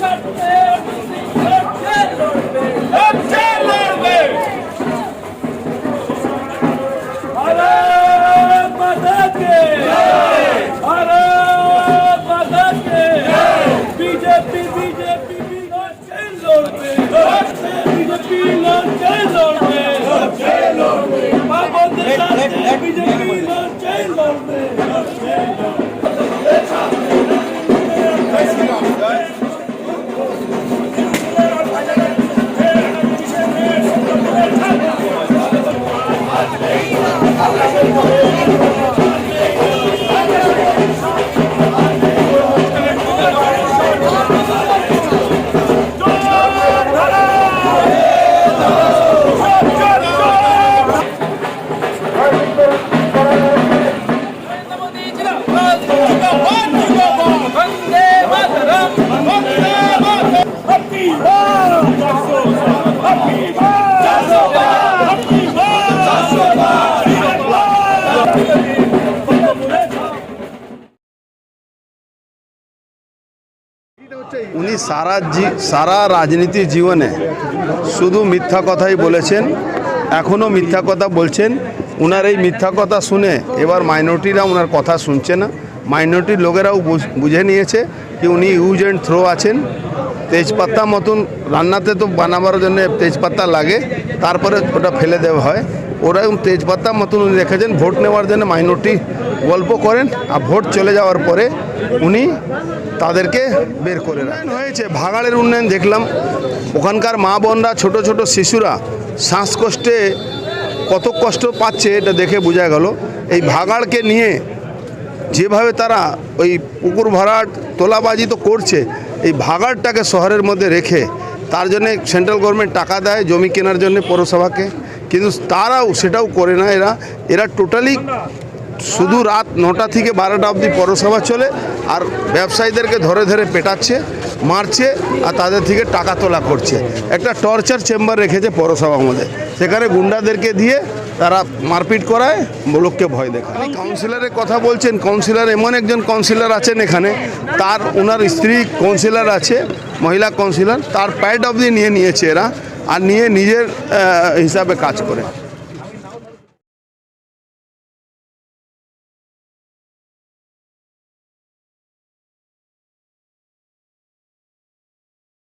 সরকার Amén. উনি সারা জি- সারা রাজনীতির জীবনে শুধু মিথ্যা কথাই বলেছেন এখনও মিথ্যা কথা বলছেন। উনার এই মিথ্যা কথা শুনে এবার মাইনরিটিরা উনার কথা শুনছে না। মাইনরিটির লোকেরাও বুঝ- নিয়েছে যে উনি ইউজ অ্যান্ড থ্রো আছেন। তেজপাতা মতন রান্নাতে তো বানাবার জন্য তেজপাতা লাগে, তারপরে ওটা ফেলে দেওয়া হয়। ওরা এবং তেজপাতা মতন উনি রেখেছেন, ভোট নেওয়ার জন্য মাইনরিটি গল্প করেন আর ভোট চলে যাওয়ার পরে উনি তাদেরকে বের করে রাখেন। হয়েছে ভাগাড়ের উন্নয়ন দেখলাম। ওখানকার মা বোনরা, ছোট ছোট শিশুরা শ্বাসকষ্টে কত কষ্ট পাচ্ছে এটা দেখে বোঝা গেল। এই ভাগাড়কে নিয়ে যেভাবে তারা ওই পুকুর ভরাট তোলাবাজি তো করছে, এই ভাগাড়টাকে শহরের মধ্যে রেখে তার জন্য সেন্ট্রাল গভর্নমেন্ট টাকা দেয় জমি কেনার জন্য পৌরসভাকে। কিন্তু তারাও সেটাও করে না এরা। এরা টোটালি শুধু রাত নটা থেকে বারোটা অবধি পৌরসভা চলে আর ব্যবসায়ীদেরকে ধরে ধরে পেটাচ্ছে মারছে আর তাদের থেকে টাকা তোলা করছে। একটা টর্চার চেম্বার রেখেছে পৌরসভার মধ্যে। সেখানে গুন্ডাদেরকে দিয়ে তারা মারপিট করায় লোককে ভয় দেখায়। কাউন্সিলরের কথা বলছেন কাউন্সিলর এমন একজন কাউন্সিলর আছেন এখানে। তার ওনার স্ত্রী কাউন্সিলর আছে। মহিলা কাউন্সিলর তার প্যাড অবধি নিয়ে নিয়েছে এরা আর নিয়ে নিজের হিসাবে কাজ করে।